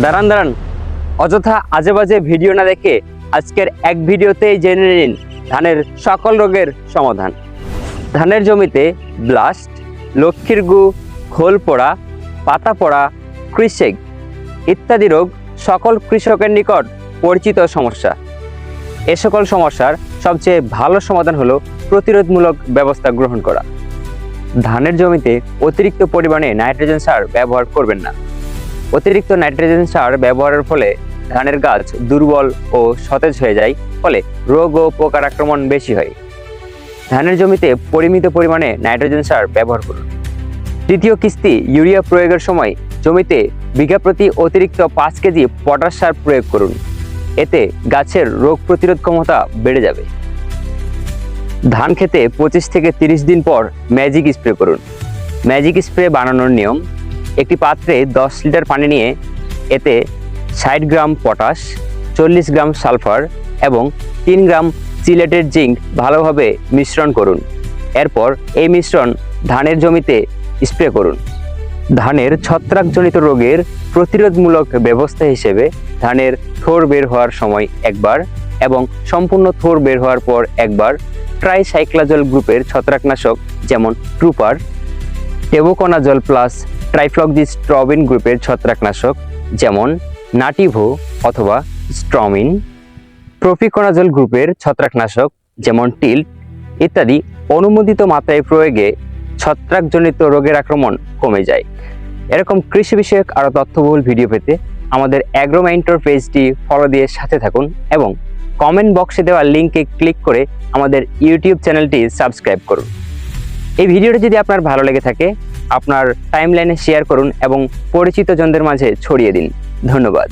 দাঁড়ান দাঁড়ান। অযথা আজে বাজে ভিডিও না দেখে আজকের এক ভিডিওতেই জেনে নিন ধানের সকল রোগের সমাধান। ধানের জমিতে ব্লাস্ট, লক্ষ্মীর গু, খোল পোড়া, পাতা পোড়া, কৃষেক ইত্যাদি রোগ সকল কৃষকের নিকট পরিচিত সমস্যা। এ সকল সমস্যার সবচেয়ে ভালো সমাধান হলো প্রতিরোধমূলক ব্যবস্থা গ্রহণ করা। ধানের জমিতে অতিরিক্ত পরিমাণে নাইট্রোজেন সার ব্যবহার করবেন না। অতিরিক্ত নাইট্রোজেন সার ব্যবহারের ফলে ধানের গাছ দুর্বল ও সতেজ হয়ে যায়, ফলে রোগ ও পোকার আক্রমণ বেশি হয়। ধানের জমিতে পরিমিত পরিমাণে নাইট্রোজেন সার ব্যবহার করুন। তৃতীয় কিস্তি ইউরিয়া প্রয়োগের সময় জমিতে বিঘা প্রতি অতিরিক্ত পাঁচ কেজি পটাশ সার প্রয়োগ করুন। এতে গাছের রোগ প্রতিরোধ ক্ষমতা বেড়ে যাবে। ধান খেতে পঁচিশ থেকে তিরিশ দিন পর ম্যাজিক স্প্রে করুন। ম্যাজিক স্প্রে বানানোর নিয়ম একটি পাত্রে দশ লিটার পানি নিয়ে এতে ষাট গ্রাম পটাশ, চল্লিশ গ্রাম সালফার এবং তিন গ্রাম সিলেটেড জিঙ্ক ভালোভাবে মিশ্রণ করুন। এরপর এই মিশ্রণ ধানের জমিতে স্প্রে করুন। ধানের ছত্রাকজনিত রোগের প্রতিরোধমূলক ব্যবস্থা হিসেবে ধানের থোর বের হওয়ার সময় একবার এবং সম্পূর্ণ থোর বের হওয়ার পর একবার ট্রাইসাইক্লাজল গ্রুপের ছত্রাকনাশক যেমন ট্রুপার টেবোকোনাজল প্লাস ট্রাইফ্লক্সিস্ট্রবিন গ্রুপের ছত্রাকনাশক, যেমন নাটিভো অথবা স্ট্রমিন। প্রফিকোনাজল গ্রুপের ছত্রাকনাশক, যেমন টিল ইত্যাদি অনুমোদিত মাত্রায় প্রয়োগে ছত্রাকজনিত রোগের আক্রমণ কমে যায়। এরকম কৃষি বিষয়ক আরও তথ্যবহুল ভিডিও পেতে আমাদের অ্যাগ্রোমাইন্টর পেজটি ফলো দিয়ে সাথে থাকুন এবং কমেন্ট বক্সে দেওয়া লিঙ্কে ক্লিক করে আমাদের ইউটিউব চ্যানেলটি সাবস্ক্রাইব করুন। এই ভিডিওটি যদি আপনার ভালো লেগে থাকে, আপনার টাইমলাইনে শেয়ার করুন এবং পরিচিতজনদের মাঝে ছড়িয়ে দিন। ধন্যবাদ।